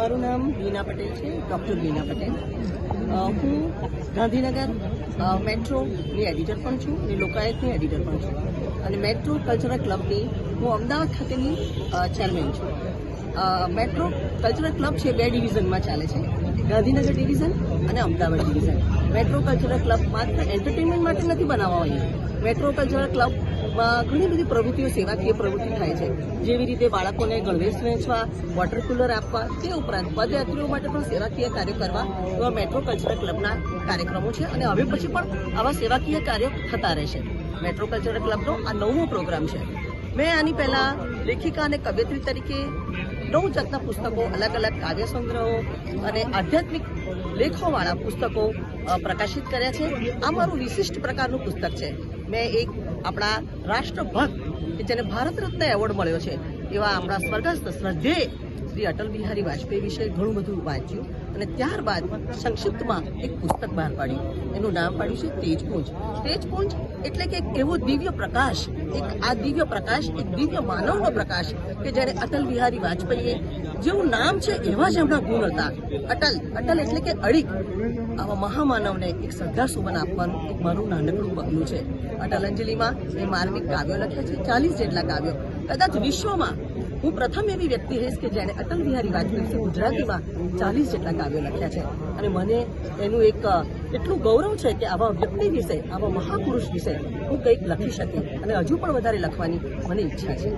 મારું નામ બીના પટેલ છે, ડૉક્ટર બીના પટેલ. હું ગાંધીનગર મેટ્રોની એડિટર પણ છું અને લોકાયતની એડિટર પણ છું. અને મેટ્રો કલ્ચરલ ક્લબની હું અમદાવાદ ખાતેની ચેરમેન છું. મેટ્રો કલ્ચરલ ક્લબ છે, બે ડિવિઝનમાં ચાલે છે. ગાંધીનગર ડિવિઝન અને Ahmedabad division. Metro cultural club માત્ર એન્ટરટેનમેન્ટ માટે નથી બનાવવા અહીંયા મેટ્રો કલ્ચરલ ક્લબમાં ઘણી બધી પ્રવૃત્તિઓ સેવાકીય પ્રવૃત્તિ થાય છે. જેવી રીતે બાળકોને ગણવેશ વહેંચવા વોટર કુલર આપવા, તે ઉપરાંત પદયાત્રીઓ માટે પણ સેવાકીય કાર્ય કરવા એવા મેટ્રો કલ્ચરલ ક્લબના કાર્યક્રમો છે અને હવે પછી પણ આવા સેવાકીય કાર્યો થતા રહેશે મેટ્રો કલ્ચરલ ક્લબનો આ નવમો પ્રોગ્રામ છે. મેં આની પહેલાં લેખિકા અને કવિયત્રી તરીકે નવ જાતના પુસ્તકો અલગ અલગ કાવ્ય સંગ્રહો અને આધ્યાત્મિક લેખોવાળા પુસ્તકો પ્રકાશિત કર્યા છે. આ મારું વિશિષ્ટ પ્રકારનું પુસ્તક છે. મેં એક આપણા રાષ્ટ્રભક્ત કે જેને ભારત રત્ન એવોર્ડ મળ્યો છે, એવા આપણા સ્વર્ગસ્થ શ્રદ્ધેય શ્રી અટલ બિહારી વાજપેયી વિશે ઘણું બધું વાંચ્યું અને ત્યારબાદ સંક્ષિપ્તમાં એક પુસ્તક બહાર પાડ્યું. એનું નામ પાડ્યું છે તેજપુંજ. તેજપુંજ એટલે કે એવો દિવ્ય પ્રકાશ, એક આ દિવ્ય પ્રકાશ, એક દિવ્ય માનવનો પ્રકાશ કે જ્યારે અટલ બિહારી વાજપેયીએ જેવું નામ છે એવા જ એમના ગુણ હતા. અટલ અટલ એટલે કે અડીક આવા મહામાનવને એક શ્રદ્ધાસુમન આપવાનું એક મારું નાનકડું પગલું છે. અટલ અંજલિમાં એ માર્મિક કાવ્યો લખ્યા છે, ચાલીસ જેટલા કાવ્યો. કદાચ વિશ્વમાં હું પ્રથમ એવી વ્યક્તિ રહીશ કે જેણે અટલ બિહારી વાજપેયી ગુજરાતીમાં ચાલીસ જેટલા કાવ્યો લખ્યા છે. અને મને એનું એક એટલું ગૌરવ છે કે આવા વ્યક્તિ વિશે, આવા મહાપુરુષ વિશે હું કંઈક લખી શકી અને હજુ પણ વધારે લખવાની મને ઈચ્છા છે.